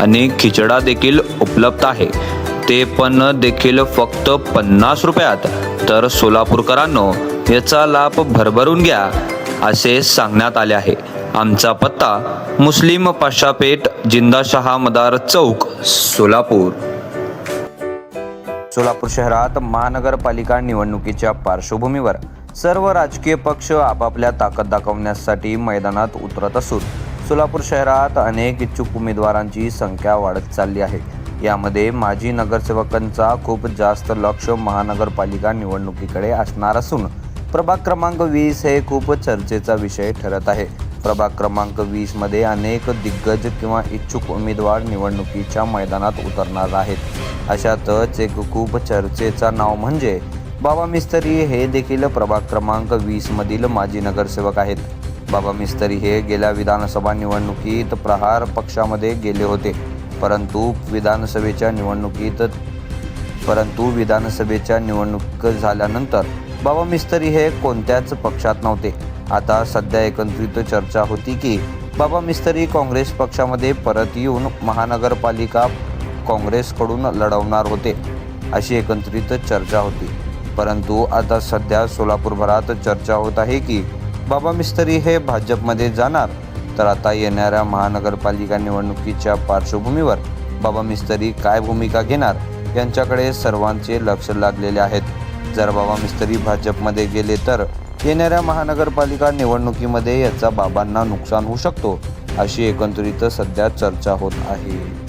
आणि खिचडा देखील उपलब्ध आहे. ते पण देखील फक्त पन्नास रुपयात. तर सोलापूरकरांनो याचा लाभ भरभरून घ्या असे सांगण्यात आले आहे. आमचा पत्ता मुस्लिम पाशापेठ जिंदाशहा मदार चौक सोलापूर. सोलापूर शहरात महानगरपालिका निवडणुकीच्या पार्श्वभूमीवर सर्व राजकीय पक्ष आपापल्या ताकद दाखवण्यासाठी मैदानात उतरत असून सोलापूर शहरात अनेक इच्छुक उमेदवारांची संख्या वाढत चालली आहे. यामध्ये माजी नगरसेवकांचा खूप जास्त लक्ष महानगरपालिका निवडणुकीकडे असणार असून प्रभाग क्रमांक वीस हे खूप चर्चेचा विषय ठरत आहे. प्रभाग क्रमांक वीसमध्ये अनेक दिग्गज किंवा इच्छुक उमेदवार निवडणुकीच्या मैदानात उतरणार आहेत. अशातच एक खूप चर्चेचा नाव म्हणजे बाबा मिस्त्री हे देखील प्रभाग क्रमांक वीसमधील माजी नगरसेवक आहेत. बाबा मिस्त्री हे गेल्या विधानसभा निवडणुकीत प्रहार पक्षामध्ये गेले होते. परंतु विधानसभेच्या निवडणुकीत परंतु विधानसभेच्या निवडणूक झाल्यानंतर बाबा मिस्त्री हे कोणत्याच पक्षात नव्हते. आता सध्या एकत्रित चर्चा होती की बाबा मिस्त्री काँग्रेस पक्षामध्ये परत येऊन महानगरपालिका काँग्रेसकडून लढवणार होते अशी एकत्रित चर्चा होती. परंतु आता सध्या सोलापूरभरात चर्चा होत आहे की बाबा मिस्त्री हे भाजपमध्ये जाणार. तर आता येणाऱ्या महानगरपालिका निवडणुकीच्या पार्श्वभूमीवर बाबा मिस्त्री काय भूमिका घेणार यांच्याकडे सर्वांचे लक्ष लागलेले आहेत. जर बाबा मिस्त्री भाजपमध्ये गेले तर येणाऱ्या महानगरपालिका निवडणुकीमध्ये याचा बाबांना नुकसान होऊ शकतो अशी एकंदरीत सध्या चर्चा होत आहे.